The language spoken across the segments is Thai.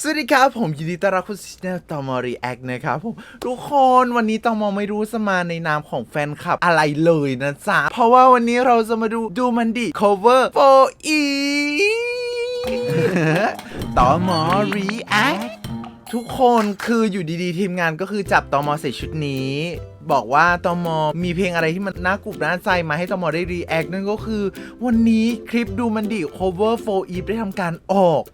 สวัสดีครับผมยินดีต้อนรับคุณชแนลตอมอรีแอคนะครับผมทุกคนวันนี้ตอมอไม่รู้จะมาในนามของแฟนคลับอะไรเลยนะจ๊ะ เพราะว่าวันนี้เราจะมาดูดูมันดิ cover for e ตอมอรีแอคทุกคนคืออยู่ดีๆ ทีมงานก็คือจับตอมอใส่ชุดนี้บอกว่าตอมอมีเพลงอะไรที่มันน่ากรุบน่าใจมาให้ตอมอได้รีแอคนั่นก็คือ วันนี้คลิปดูมันดิ cover for e ได้ทำการออก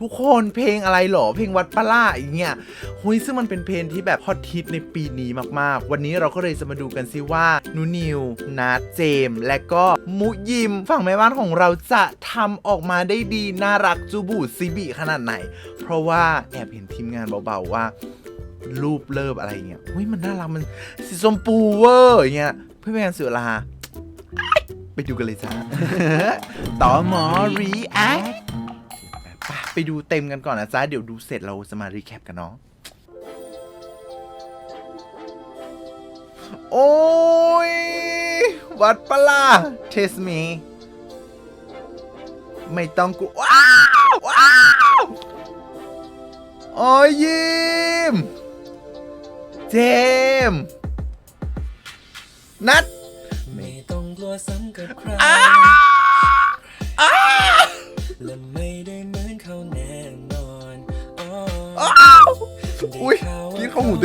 ทุกคนเพลงอะไรหรอ เพลงวัดปล่าอย่างเงี้ยหุยซึ่งมันเป็นเพลงที่แบบฮอตฮิตในปีนี้มากๆ วันนี้เราก็เลยจะมาดูกันซิว่านูนิวนัดเจมส์และก็มุยิม ฝั่งแม่บ้านของเราจะทำออกมาได้ดีน่ารักจูบูซิบิขนาดไหน เพราะว่าแอบเห็นทีมงานเบาๆว่ารูปเลิฟอะไรเงี้ยอุ้ยมันน่ารักมันสีชมพูเวอร์อย่างเงี้ยเพื่อเป็นการเสียเวลา ไปดูกันเลยจ้าต่อหมอรีแอค ดูเต็มกันก่อนนะจ๊ะ เดี๋ยวดูเสร็จเราจะมารีแคปกันเนาะโอ้ย วัดปะล่ะเทสมี ไม่ต้องกูว้าวว้าวโอ้ยยิมเจมส์นัดไม่ต้องกลัวซ้ำกับใคร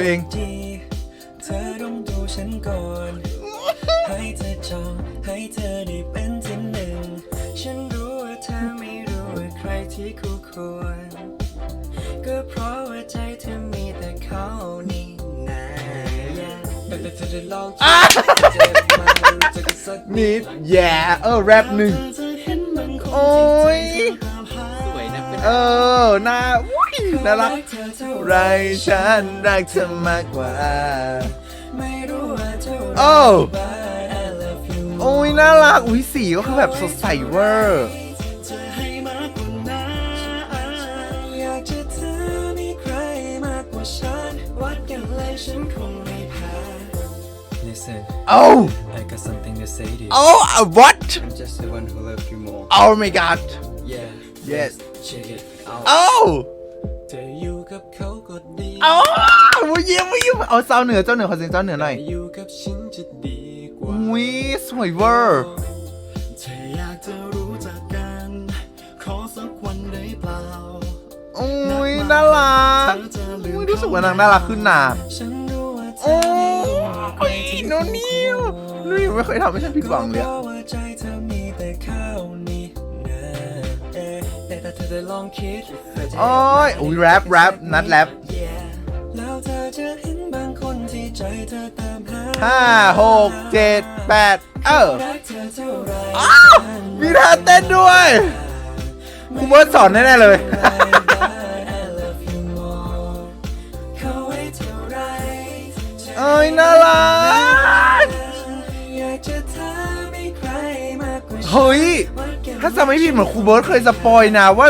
ตัวเองขาดีเธอต้องดูฉันก่อนให้เธอจองให้เธอได้เป็นที่หนึ่ง ฉันรู้ว่าเธอไม่รู้ว่าใครที่คู่ควร ก็เพราะว่าใจเธอมีแต่เขานี่นะแต่แต่เธอได้ลองคิดเจ็บมารู้จักกันสักนิดแย่เออแรปหนึ่ง โอ้ย สวยนะเป็น เออน่าอุ้ย น่ารักไรฉันรักเธอมากกว่า ไม่รู้ว่าเท่าไหรโอ้ but I love you โอ้ยน่ารักอุ้ยสีก็คือแบบสดใสเวอร์ จะให้มากกว่านั้นอยากจะเธอมีใครมากกว่าฉัน วัดกันเลยฉันคงไม่แพ้ Listen โอ้ I got something to say to you โอ้ what I'm just the one who loves you more oh my god Yeah yes check it out โอ้ เธออยู่กับเขาก็ดีโอ้มุยิ้มมุยิ้มเอาเจ้าเหนือเจ้าเหนือขอเสียงเจ้าเหนือหน่อยแต่อยู่กับฉันจะดีกว่าอุ้ยสวยเวอร์เธออยากจะรู้จักกันขอสักวันได้เปล่าอุ้ยน่ารักเธอจะลือุ้มยรู้สึกว่านางน่ารักขึ้นนะฉันรู้ว่าเธโอ้อไม่รู้ว่าใครยที่โนนิวโนนิวไม่เคยทำให้ฉันผิดหวังเลย โอ้ยอุ้ยแรปแรปนัดแรป Yeah แล้วเธอจะเห็นบางคนที่ใจเธอตามหาห้าหกเจ็ดแปดเออรักเธอเท่าไหรมีท่าเต้นด้วยครูเบิร์ตสอนแน่ๆเลย I love you more เขาไว้เท่าไหรเอ้ยน่ารักอยากจะเธอมีใครมากกว่าฉันเฮ้ย ถ้าจำไม่ผิดเหมือนครูเบิร์ตเคยสปอยนะว่า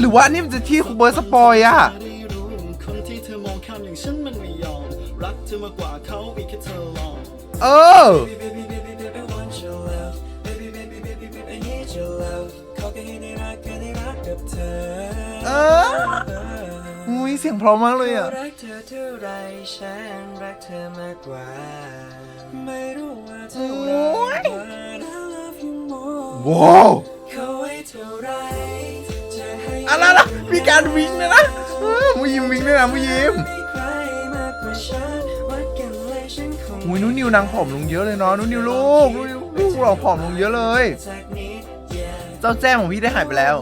หรือว่านี่มันจะที่ครูเบิร์ตสปอยอะได้รู้คนที่เธอมองข้ามอย่างฉันมันไม่ยอมรักเธอมากกว่าเขาอีกแค่เธอลองเออ Baby baby baby baby want your love Baby baby baby baby I need your love เขาแค่ให้ได้รักแค่ได้รักกับเธอเอออุ้ยเสียงเพราะมากเลยอะรักเธอเท่าไรฉันรักเธอมากกว่า ไม่รู้ว่าเท่าไรโว้าวเขาไว้เท่าไรจะให้อะไรล่ะมีการวิ่งด้วยนะเออมูยิมวิ่งด้วยนะมูยิมมีใครมากกว่าฉันวัดกันเลยฉันคงอุ้ยนุ่นนิวนางผอมลงเยอะเลยเนาะนุ่นนิวลูกนุ่นนิวลูกเราผอมลงเยอะเลยจากนี้ yeah เจ้าแจ้งของพี่ได้หายไปแล้ว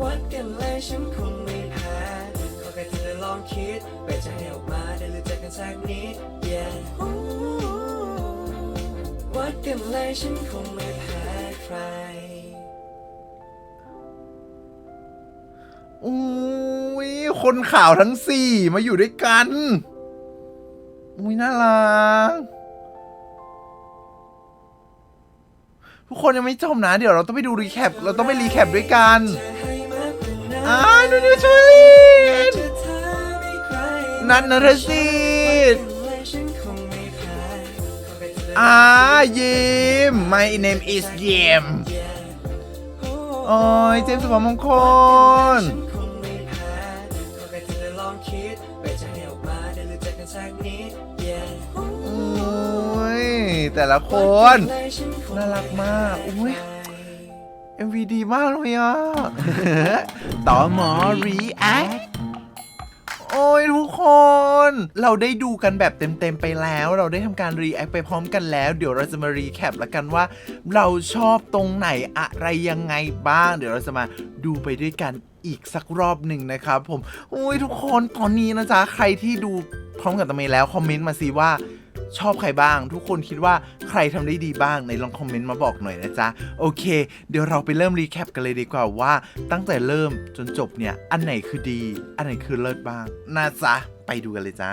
วัดกันเลยฉันคงไม่แพ้ขอแค่เธอลองคิดไปจะให้ออกมาได้รู้จักกันสักนิด yeah วั ดกันเลยฉันคงไม่แพ้ใคร อุ้ยคนข่าวทั้งสี่มาอยู่ด้วยกัน อุ้ยน่ารัก ทุกคนยังไม่จบนะ เดี๋ยวเราต้องไปดูรีแคป เราต้องไปรีแคปด้วยกันอ่าดูดูช่วยนัทนรสิ อ่ายิม my name is ยิมโอ้ยเจมส์สุภมงคลอ้ยแต่ละคน น่ารักมากอุ้ย MV ดีมากเลยอะต่อหมอรีแอค อ้ยทุกคน เราได้ดูกันแบบเต็มๆไปแล้ว เราได้ทำการรีแอคไปพร้อมกันแล้ว เดี๋ยวเราจะมารีแคบและกันว่า เราชอบตรงไหนอะไรยังไงบ้าง เดี๋ยวเราจะมาดูไปด้วยกันอีกสักรอบหนึ่งนะครับผมโอ้ยทุกคนตอนนี้นะจ๊ะใครที่ดูพร้อมกับตะเมยแล้วคอมเมนต์มาสิว่า ชอบใครบ้าง ทุกคนคิดว่าใครทำได้ดีบ้างในลองคอมเมนต์มาบอกหน่อยนะจ๊ะ โอเค เดี๋ยวเราไปเริ่มรีแคปกันเลยดีกว่าว่า ตั้งแต่เริ่มจนจบเนี่ย อันไหนคือดี อันไหนคือเลิศบ้างนะจ๊ะ ไปดูกันเลยจ้า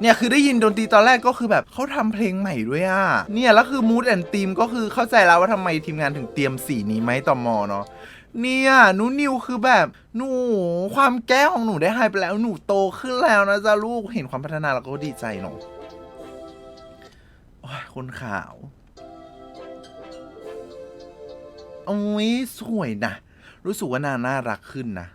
เนี่ยคือได้ยินดนตรีตอนแรกก็คือแบบเขาทำเพลงใหม่ด้วยอะเนี่ยแล้วคือ mood and theme ก็คือเข้าใจแล้วว่าทำไมทีมงานถึงเตรียมสีนี้ไหมต่อมอเนาะ เนี่ยหนูนิวคือแบบหนูความแก้ของหนูได้หายไปแล้วหนูโตขึ้นแล้วนะจ๊ะลูกเห็นความพัฒนาแล้วก็ดีใจเนาะโอ้ยคนขาวโอ้ยสวยนะ รู้สึกว่านางน่ารักขึ้นนะ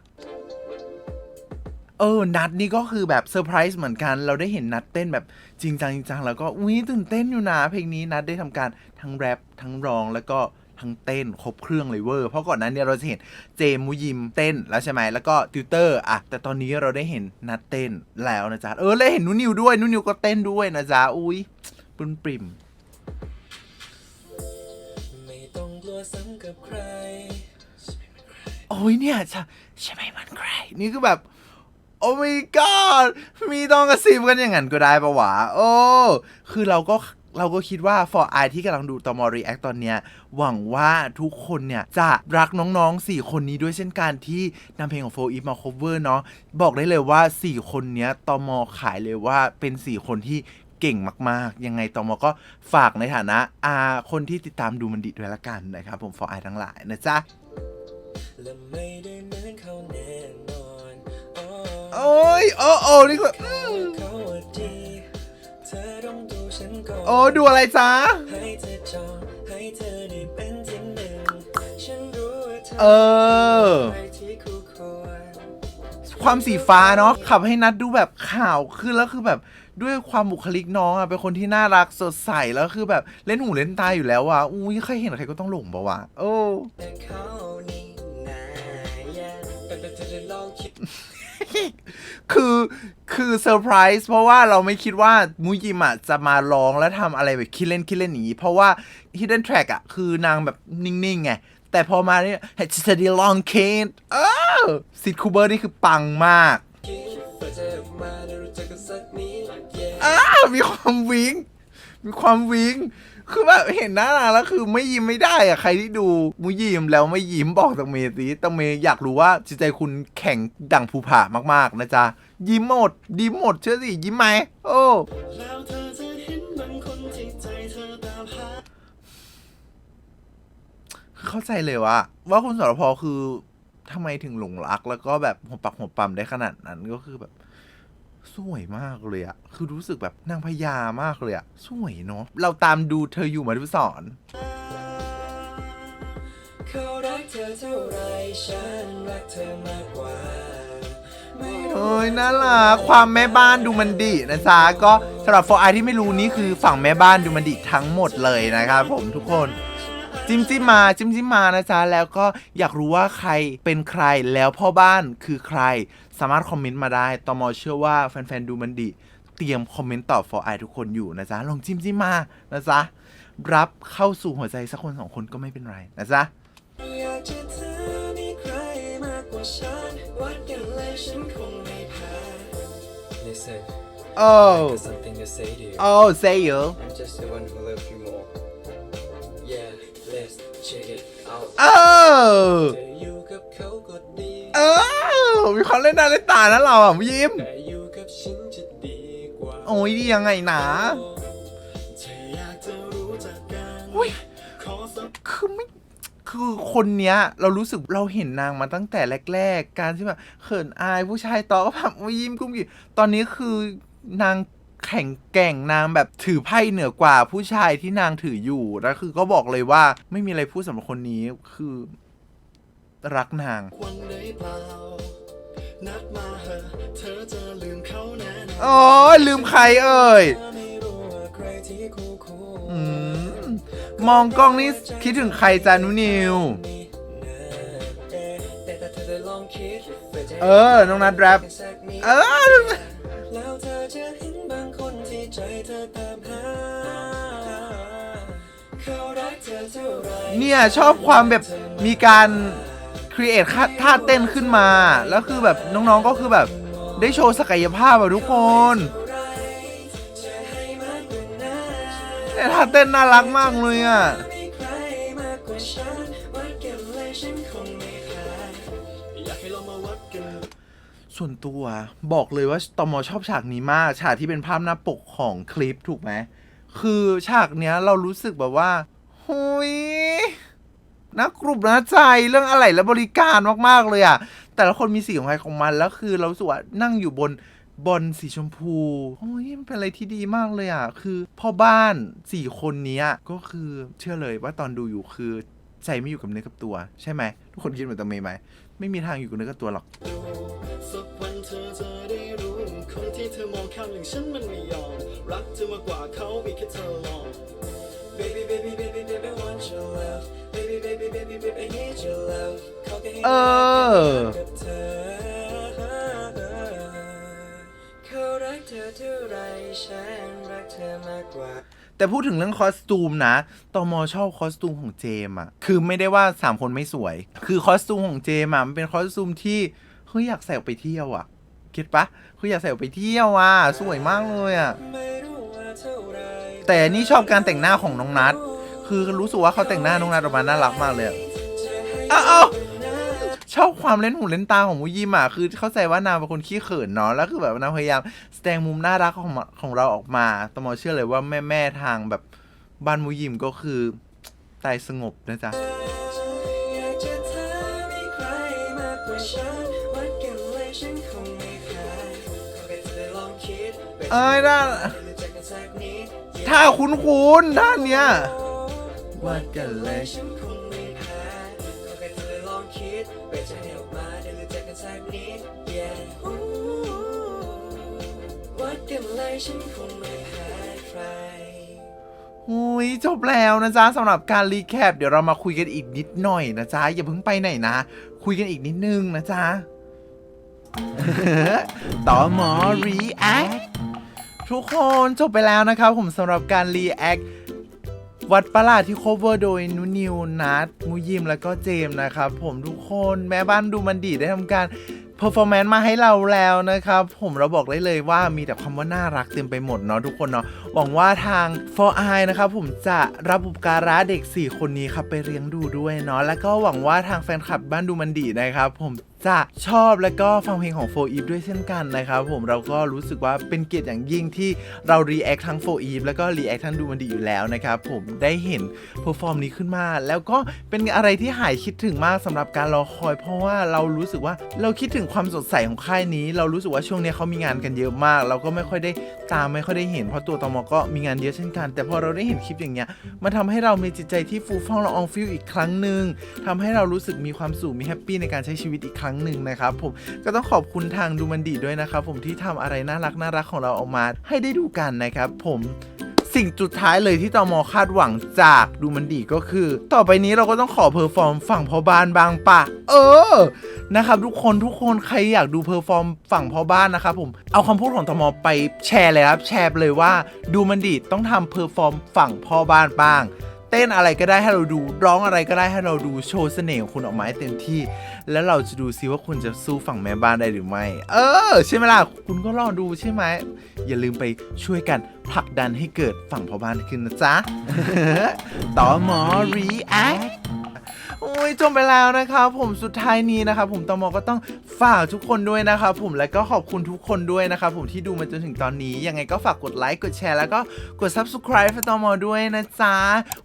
เออ นัดนี่ก็คือแบบเซอร์ไพรส์เหมือนกัน เราได้เห็นนัดเต้นแบบจริงจังจริงจังแล้วก็อุ้ยตื่นเต้นอยู่นะเพลงนี้นัดได้ทำการทั้งแรปทั้งร้องแล้วก็ ทั้งเต้นครบเครื่องเลยเวอร์ เพราะก่อนหนั้นเนี่ยเราจะเห็นเจมส์มุยิมเต้นแล้วใช่ไหมแล้วก็ติวเตอร์อะแต่ตอนนี้เราได้เห็นนัดเต้นแล้วนะจ๊ะ เออแล้วเห็นนุนิวด้วยนุนิวก็เต้นด้วยนะจ๊ะ อุ้ยปริมปริมไม่ต้องกลัวซ้ำกับใครโอ้ยเนี่ยใช่ใช่ไหมมันใคร นี่คือแบบโอ้ my god มีต้องกระซิบกันอย่างนั้นก็ได้ปะวะ โอ้ คือเราก็ เราก็คิดว่า for I ที่กำลังดูตอมอ react ตอนเนี้ย หวังว่าทุกคนเนี่ยจะรักน้องๆ 4 คนนี้ด้วยเช่นกันที่นำเพลงของ4 Eve มา cover เนาะบอกได้เลยว่า 4 คนเนี้ยตอมอขายเลยว่าเป็น 4 คนที่เก่งมาก ๆ ยังไงตอมอก็ฝากในฐานะอาคนที่ติดตามดูมันดีด้วยละกันนะครับผม for I ทั้งหลายนะจ๊ะและไม่ได้เหมือนเขาแน่นอนโอ้โอ้ยโอ้โอ้นี่คื โอ้ดูอะไรจ๊ะให้เธอจองให้เธอได้เป็นที่หนึ่งฉันรู้ว่าเธอเออใครที่คู่ควรความสีฟ้าเนาะขับให้นัดดูแบบขาวขึ้นแล้วคือแบบด้วยความบุคลิกน้องอะเป็นคนที่น่ารักสดใสแล้วคือแบบเล่นหูเล่นตาอยู่แล้วอะอุ้ยใครเห็นใครก็ต้องหลงปะวะโอ้ คือคือเซอร์ไพรส์เพราะว่าเราไม่คิดว่ามูยิมอะจะมาร้องแล้วทำอะไรแบบคิดเล่นคิดเล่นหนีเพราะว่า Hidden Track อะคือนางแบบนิ่งๆไง แต่พอมาเนี่ยจะได้ลองเคนเออซิดคูเบอร์นี่คือปังมาก เออกมาได้รู้จักกันสักนิด yeah อ้ามีความวิง มีความวิงคือแบบเห็นหน้านางแล้วคือไม่ยิ้มไม่ได้อะใครที่ดูมุยิ้มแล้วไม่ยิ้มบอกตังเมสิตังเมอยากรู้ว่าจิตใจคุณแข็งดังภูผามากๆนะจ๊ะยิ้มหมดยิ้มหมดเชื่อสิยิ้มไหมโอ้เข้าใจเลยว่าว่าคุณสรพอคือทำไมถึงหลงรัก แล้วก็แบบหัวปักหัวปั๊มได้ขนาดนั้นก็คือแบบ สวยมากเลยอะคือรู้สึกแบบนางพญามากเลยอะสวยเนาะ เราตามดูเธออยู่มาทุกสอน เขารักเธอเท่าไรฉันรักเธอมากกว่าไม่รู้เอ้ยน่ารักความแม่บ้านดูมันดีนะจ๊ะ ก็สำหรับ for I ที่ไม่รู้นี่คือฝั่งแม่บ้านดูมันดีทั้งหมดเลยนะครับผมทุกคน จิ้มจิ้มมาจิ้มจิ้มมานะจ๊ะแล้วก็อยากรู้ว่าใครเป็นใครแล้วพ่อบ้านคือใคร สามารถคอมเมนต์มาได้ตอมอเชื่อว่าแฟนๆดูมันดี เตรียมคอมเมนต์ตอบ for I ทุกคนอยู่นะจ๊ะลองจิ้มจิ้มมานะจ๊ะรับเข้าสู่หัวใจสักคนสองคนก็ไม่เป็นไรนะจ๊ะอยากจะเธอมีใครมากกว่าฉันวัดกันเลยฉันคงไม่แพ้ Listen oh there's something to say to you oh say you I'm just the one who loves you more Yeah let's check it out เออเธออยู่กับเขาก็ดีเออมีความเล่นหน้าเล่นตานะเราอะยิ้มแต่อยู่กับฉันจะดีกว่าโอ้ยดียังไงนะเธออยากจะรู้จักกันอุ๊ยขอสักคือไม่คือคนเนี้ย เรารู้สึกเราเห็นนางมาตั้งแต่แรก ๆ การที่แบบเขินอายผู้ชายต่อก็แบบอุ๊ยยิ้มกุ้มกิ่มตอนนี้คือนาง แข่งแกร่งนางแบบถือไพ่เหนือกว่าผู้ชายที่นางถืออยู่แล้วคือก็บอกเลยว่าไม่มีอะไรพูดสำหรับคนนี้คือรักนางวันได้เปล่านัดมาเหอะเธอจะลืมเขาแน่นอนอ๋อลืมใครเอ่ยเธอไม่รู้ว่าใครที่คู่ควรอืมมองกล้องนี่คิดถึงใครจานุนิวแต่แต่เธอได้ลองคิดเออ น้องนัดแรปเออ เนี่ย ชอบความแบบมีการครีเอทท่าเต้นขึ้นมา แล้วคือแบบน้องๆก็คือแบบได้โชว์ศักยภาพอะทุกคนเนี่ยท่าเต้นน่ารักมากเลยอะมีใครมากกว่าฉันวัดกันเลยฉันคงไม่แพ้อยากให้เรามาวัดกันส่วนตัวบอกเลยว่าตอมอชอบฉากนี้มาก ฉากที่เป็นภาพหน้าปกของคลิปถูกไหมคือฉากเนี้ยเรารู้สึกแบบว่า หุยน่ากรุบน่าใจเรื่องอะไรและบริการมาก ๆ เลยอะ แต่ละคนมีสีของใครของมัน แล้วคือเราสว่านั่งอยู่บนบอลสีชมพูโอ้ยมันเป็นอะไรที่ดีมากเลยอะ คือพ่อบ้านสี่คนนี้ก็คือเชื่อเลยว่าตอนดูอยู่คือใจไม่อยู่กับเนื้อกับตัว ใช่ไหม ทุกคนคิดเหมือนตอมเมย์ไหม ไม่มีทางอยู่กับเนื้อกับตัวหรอกสักวันเธอจะได้รู้คนที่เธอมองข้ามอย่างฉันมันไม่ยอมรักเธอมากกว่าเขาอีกแค่เธอลอง กว่าแต่พูดถึงเรื่องคอสตูมนะตอมอชอบคอสตูมของเจมอะคือไม่ได้ว่าสามคนไม่สวย คือคอสตูมของเจมอะมันเป็นคอสตูมที่เฮ้ยอยากใส่ออกไปเที่ยวอะเก็ตปะคืออยากใส่ออกไปเที่ยวอะสวยมากเลยอะไม่รู้ว่าเท่าไรแต่นี่ชอบการแต่งหน้าของน้องนัทคือรู้สึกว่าเขาแต่งหน้าน้องนัทออกมาน่ารักมากเลยอะอ้าวอ้าว ชอบความเล่นหูเล่นตาของมุยิมอะคือเข้าใจว่านางเป็นคนขี้เขินเนาะแล้วคือแบบนางพยายามแสดงมุมน่ารักของมาของเราออกมาตอมอเชื่อเลยว่าแม่แม่ๆทางแบบบ้านมุยิมก็คือตายสงบนะจ๊ะอยากจะเธอมีใครมากกว่าฉันวัดกันเลยฉันคงไม่แพ้ขอแค่เธอได้ลองคิดเอ้ยน่ารู้จักกันสักนิดถ้าคุ้นคุ้นๆด้านเนี้ยวัดกันเลย ฉันคงไม่แพ้ใคร หุยจบแล้วนะจ๊ะสำหรับการรีแคปเดี๋ยวเรามาคุยกันอีกนิดหน่อยนะจ๊ะอย่าเพิ่งไปไหนนะ คุยกันอีกนิดนึงนะจ๊ะ ต่อหมอรีแอคทุกคนจบไปแล้วนะครับผมสำหรับการรีแอค วัดประหลาดที่ cover โดยนุนิวนัทมูยิมแล้วก็เจมนะครับผมทุกคนแม่บ้านดูมันดีได้ทำการเพอร์ฟอร์แมนซ์มาให้เราแล้วนะครับ ผมเราบอกได้เลยว่ามีแต่คำว่าน่ารักเต็มไปหมดเนาะทุกคนเนาะหวังว่าทาง For I นะครับผมจะรับบุปการะเด็ก 4 คนนี้ครับไปเลี้ยงดูด้วยเนาะแล้วก็หวังว่าทางแฟนคลับบ้านดูมันดีนะครับผม จะชอบแล้วก็ฟังเพลงของ4 Eve ด้วยเช่นกันนะครับผมเราก็รู้สึกว่าเป็นเกียรติอย่างยิ่งที่เรา react ทั้ง4 Eve แล้วก็ react ทั้งดูมันดีอยู่แล้วนะครับผมได้เห็นเพอร์ฟอร์มนี้ขึ้นมา แล้วก็เป็นอะไรที่หายคิดถึงมากสำหรับการรอคอย เพราะว่าเรารู้สึกว่าเราคิดถึงความสดใสของค่ายนี้ เรารู้สึกว่าช่วงนี้เขามีงานกันเยอะมาก เราก็ไม่ค่อยได้ตามไม่ค่อยได้เห็นเพราะตัวตมก็มีงานเยอะเช่นกัน แต่พอเราได้เห็นคลิปอย่างเงี้ยมันทำให้เรามีจิตใจที่ฟูฟ่องละอองฟิลอีกครั้งหนึ่งทำให้เรารู้สึกมีความสุขมีแฮปปี้ในการใช้ชีวิตอีกครั้งหนึ่งนะครับผมก็ต้องขอบคุณทางดูมันดีด้วยนะครับผมที่ทำอะไรน่ารักน่ารักของเราออกมา ให้ได้ดูกันนะครับผมสิ่งสุดท้ายเลยที่ตอมอคาดหวังจากดูมันดีก็คือ ต่อไปนี้เราก็ต้องขอเพอร์ฟอร์มฝั่งพ่อบ้านบางปะเออนะครับทุกคนทุกคนใครอยากดูเพอร์ฟอร์มฝั่งพ่อบ้านนะครับผมเอาคำพูดของตอมอไปแชร์เลยครับ แชร์เลยว่าดูมันดีต้องทำเพอร์ฟอร์มฝั่งพ่อบ้านบ้าง เต้นอะไรก็ได้ให้เราดูร้องอะไรก็ได้ให้เราดูโชว์เสน่ห์ของคุณออกมาให้เต็มที่ แล้วเราจะดูซิว่าคุณจะสู้ฝั่งแม่บ้านได้หรือไม่ เออ ใช่ไหมล่ะ คุณก็รอดูใช่ไหม อย่าลืมไปช่วยกันผลักดันให้เกิดฝั่งพ่อบ้านขึ้นนะจ๊ะ ต่อหมอรีแอค อ้ยจบไปแล้วนะครับผมสุดท้ายนี้นะครับผมตมก็ต้องฝากทุกคนด้วยนะครับผมและก็ขอบคุณทุกคนด้วยนะครับผมที่ดูมาจนถึงตอนนี้ยังไงก็ฝากกดไลค์กดแชร์แล้วก็กด subscribe ให้ตมด้วยนะจ๊ะ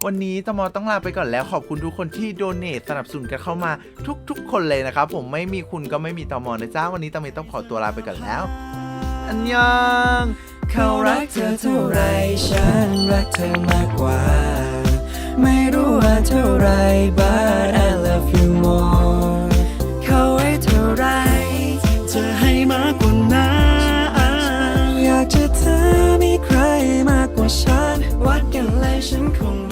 วันนี้ตมต้องลาไปก่อนแล้วขอบคุณทุกคนที่โดเน a สนับสนุนกันเข้ามาทุก ๆ คนเลยนะครับผมไม่มีคุณก็ไม่มีตมนะจ๊ะวันนี้ตมต้องขอตัวลาไปก่อนแล้ว อันยังเขารักเธอเท่าไรฉันรักเธอมากกว่า ไม่รู้ว่าเท่าไร but I love you more เขาให้เท่าไร จะให้มากกว่านั้นอยากจะเธอมีใครมากกว่าฉัน วัดกันเลยฉันคง